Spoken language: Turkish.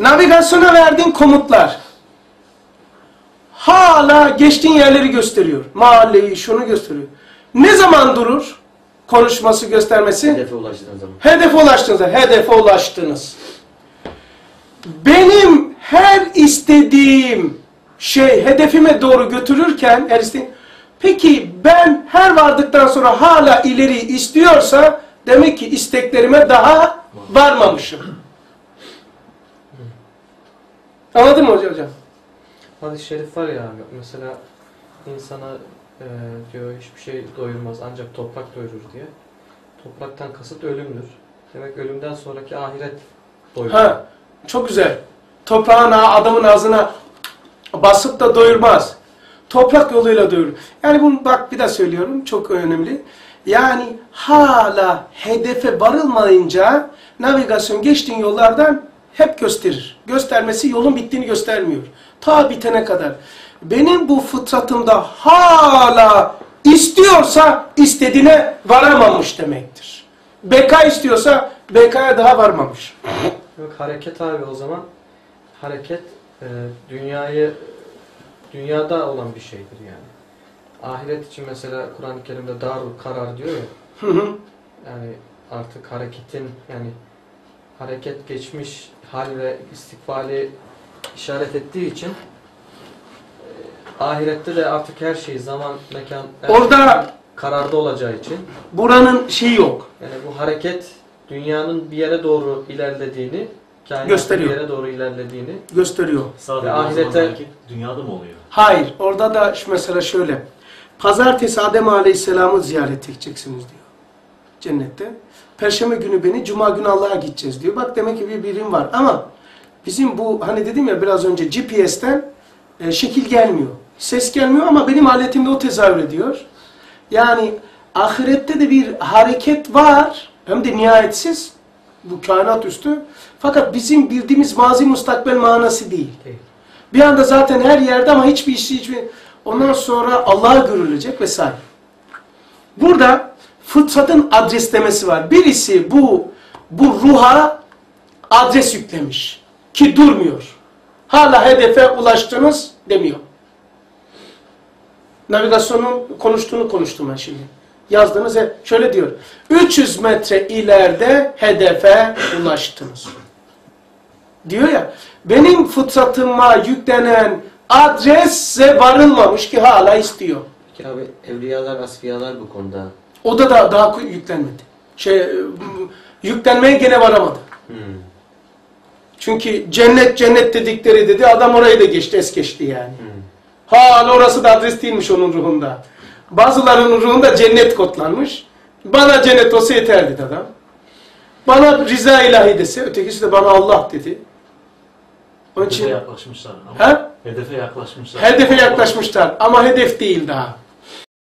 navigasyona verdiğin komutlar hala geçtiğin yerleri gösteriyor. Mahalleyi, şunu gösteriyor. Ne zaman durur konuşması, göstermesi? Hedefe ulaştığın zaman. Hedefe ulaştınız. Hedefe ulaştınız. Benim her istediğim şey hedefime doğru götürürken her istediğim, peki ben her vardıktan sonra hala ileri istiyorsa demek ki isteklerime daha varmamışım. Anladın mı hocam? Hadis-i şerif var ya abi, mesela insana e, diyor hiçbir şey doyurmaz ancak toprak doyurur diye. Topraktan kasıt ölümdür. Demek ölümden sonraki ahiret doyurur. Ha, çok güzel. Toprağın adamın ağzına basıp da doyurmaz. Toprak yoluyla doyurur. Yani bunu bak bir daha söylüyorum çok önemli. Yani hala hedefe varılmayınca navigasyon geçtiğin yollardan hep gösterir. Göstermesi yolun bittiğini göstermiyor. Ta bitene kadar. Benim bu fıtratımda hala istiyorsa istediğine varamamış demektir. Beka istiyorsa bekaya daha varmamış. Yok hareket abi o zaman hareket e, dünyayı dünyada olan bir şeydir yani. Ahiret için mesela Kur'an-ı Kerim'de darul karar diyor ya. Hı hı. Yani artık hareketin yani hareket geçmiş hal ve istikbali işaret ettiği için e, ahirette de artık her şey zaman, mekan her Orada- şey kararda olacağı için Buranın şeyi yok. yani bu hareket dünyanın bir yere doğru ilerlediğini Gösteriyor. bir yere doğru ilerlediğini gösteriyor. Sadece Ve ahirete- dünyada mı oluyor? Hayır. Orada da şu mesela şöyle. Pazartesi Adem Aleyhisselam'ı ziyaret edeceksiniz diyor. Cennette. Perşembe günü beni, Cuma günü Allah'a gideceğiz diyor. Bak demek ki bir birim var. Ama bizim bu hani dedim ya biraz önce GPS'ten e, şekil gelmiyor. Ses gelmiyor ama benim aletimde o tezahür ediyor. Yani ahirette de bir hareket var. Hem de nihayetsiz. Bu kainat üstü. Fakat bizim bildiğimiz mazi mustakbel manası değil. Bir anda zaten her yerde ama hiçbir işi hiçbir ondan sonra Allah'a görülecek vesaire. Burada fıtratın adreslemesi var. Birisi bu bu ruha adres yüklemiş ki durmuyor. Hala hedefe ulaştınız demiyor. Navigasyonun konuştuğunu konuştum ben şimdi. Yazdığınız şöyle diyor. 300 metre ileride hedefe ulaştınız. Diyor ya, benim fıtratıma yüklenen adrese varılmamış ki hala istiyor. Peki abi evliyalar, asfiyalar bu konuda. O da da daha yüklenmedi. Şey, yüklenmeye gene varamadı. Hmm. Çünkü cennet cennet dedikleri dedi, adam orayı da geçti, es geçti yani. Hmm. Hala orası da adres değilmiş onun ruhunda. Bazılarının ruhunda cennet kodlanmış. Bana cennet olsa yeter dedi adam. Bana rıza ilahi dese, ötekisi de bana Allah dedi. Onun Hedefe için yaklaşmışlar ama. he? Hedefe yaklaşmışlar. hedefe yaklaşmışlar ama hedef değil daha.